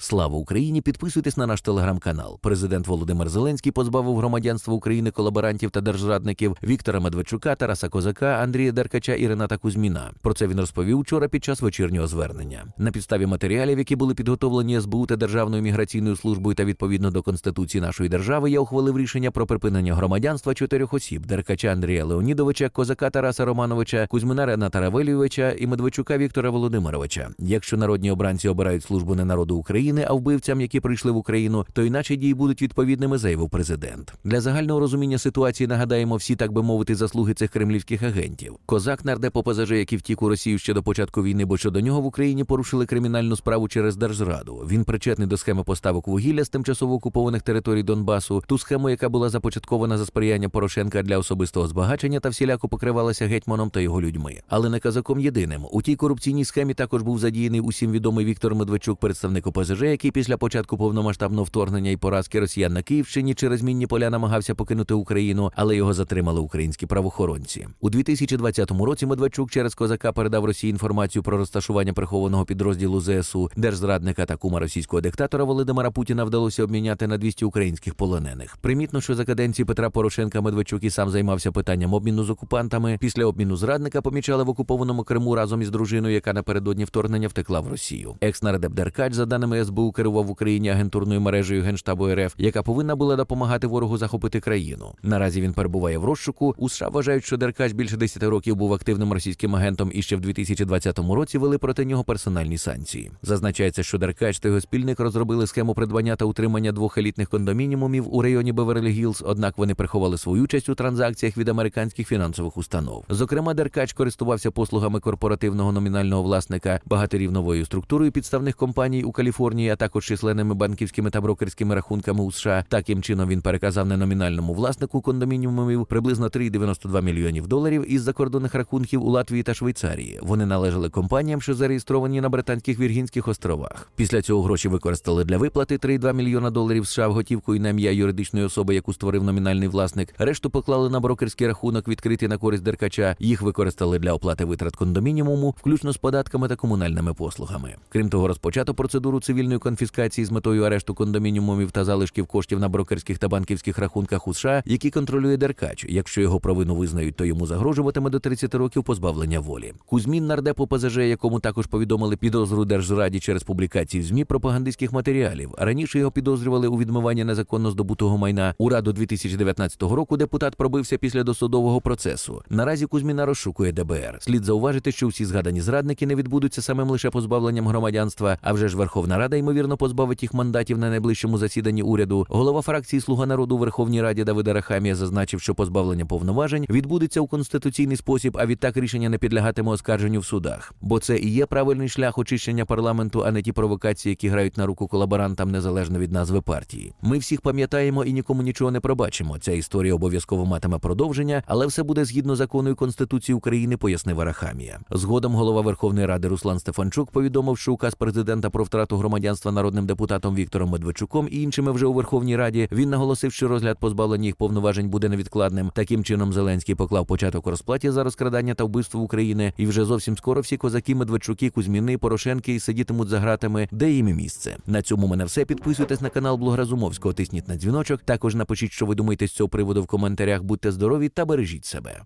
Слава Україні! Підписуйтесь на наш телеграм-канал. Президент Володимир Зеленський позбавив громадянства України колаборантів та держзрадників Віктора Медведчука, Тараса Козака, Андрія Деркача і Рената Кузьміна. Про це він розповів вчора під час вечірнього звернення. На підставі матеріалів, які були підготовлені СБУ та Державною міграційною службою та відповідно до конституції нашої держави, я ухвалив рішення про припинення громадянства чотирьох осіб: Деркача Андрія Леонідовича, Козака Тараса Романовича, Кузьмина Рената Равелійовича і Медведчука Віктора Володимировича. Якщо народні обранці обирають службу не народу України, а вбивцям, які прийшли в Україну, то іначе дії будуть відповідними, заявив президент. Для загального розуміння ситуації нагадаємо всі, так би мовити, заслуги цих кремлівських агентів. Козак нардеп ОПЗЖ, який втік у Росію ще до початку війни, бо щодо нього в Україні порушили кримінальну справу через держзраду. Він причетний до схеми поставок вугілля з тимчасово окупованих територій Донбасу, ту схему, яка була започаткована за сприяння Порошенка для особистого збагачення та всіляко покривалася гетьманом та його людьми. Але не казаком єдиним. У тій корупційній схемі також був задіяний усім відомий Віктор Медведчук, представник ОПЗЖ, який після початку повномасштабного вторгнення і поразки росіян на Київщині через мінні поля намагався покинути Україну, але його затримали українські правоохоронці. У 2020 році Медведчук через козака передав Росії інформацію про розташування прихованого підрозділу ЗСУ держзрадника та кума російського диктатора Володимира Путіна вдалося обміняти на 200 українських полонених. Примітно, що за каденції Петра Порошенка Медведчук і сам займався питанням обміну з окупантами. Після обміну зрадника помічали в окупованому Криму разом із дружиною, яка напередодні вторгнення втекла в Росію. Екс-нардеп Деркач, за даними СБУ, керував в Україні агентурною мережею Генштабу РФ, яка повинна була допомагати ворогу захопити країну. Наразі він перебуває в розшуку. У США вважають, що Деркач більше 10 років був активним російським агентом і ще в 2020 році вели проти нього персональні санкції. Зазначається, що Деркач та його спільник розробили схему придбання та утримання двох елітних кондомініумів у районі Беверлі Гілз, однак вони приховали свою участь у транзакціях від американських фінансових установ. Зокрема, Деркач користувався послугами корпоративного номінального власника багаторівновою структурою підставних компаній у Каліфорнії, а також численними банківськими та брокерськими рахунками у США. Таким чином він переказав неномінальному власнику кондомініумів приблизно 3,92 мільйонів доларів із закордонних рахунків у Латвії та Швейцарії. Вони належали компаніям, що зареєстровані на Британських Віргінських островах. Після цього гроші використали для виплати 3,2 мільйона доларів США в готівкою на ім'я юридичної особи, яку створив номінальний власник. Решту поклали на брокерський рахунок, відкритий на користь деркача. Їх використали для оплати витрат кондомініуму, включно з податками та комунальними послугами. Крім того, розпочато процедуру цивільної конфіскації з метою арешту кондомініумів та залишків коштів на брокерських та банківських рахунках у США, які контролює Деркач. Якщо його провину визнають, то йому загрожуватиме до 30 років позбавлення волі. Кузьмін нардеп ОПЗЖ, якому також повідомили підозру Держзраді через публікації в змі пропагандистських матеріалів. Раніше його підозрювали у відмиванні незаконно здобутого майна. У раду 2019 року депутат пробився після досудового процесу. Наразі Кузьміна розшукує ДБР. Слід зауважити, що всі згадані зрадники не відбудуться самим лише позбавленням громадянства, а вже ж Верховна Рада ймовірно позбавить їх мандатів на найближчому засіданні уряду. Голова фракції Слуга народу у Верховній Раді Давида Рахамія зазначив, що позбавлення повноважень відбудеться у конституційний спосіб, а відтак рішення не підлягатиме оскарженню в судах. Бо це і є правильний шлях очищення парламенту, а не ті провокації, які грають на руку колаборантам незалежно від назви партії. Ми всіх пам'ятаємо і нікому нічого не пробачимо. Ця історія обов'язково матиме продовження, але все буде згідно закону і конституції України, пояснив Арахамія. Згодом голова Верховної Ради Руслан Стефанчук повідомив, що указ президента про втрату громадянства народним депутатом Віктором Медведчуком і іншими вже у Верховній Раді він наголосив, що розгляд позбавлення їх повноважень буде невідкладним. Таким чином Зеленський поклав початок розплаті за розкрадання та вбивство України, і вже зовсім скоро всі козаки, Медведчуки, Кузьміни, Порошенки сидітимуть за гратами, де їм і місце. На цьому мене все. Підписуйтесь на канал Блог Разумовського, тисніть на дзвіночок. Також напишіть, що ви думаєте з цього приводу в коментарях. Будьте здорові та бережіть себе.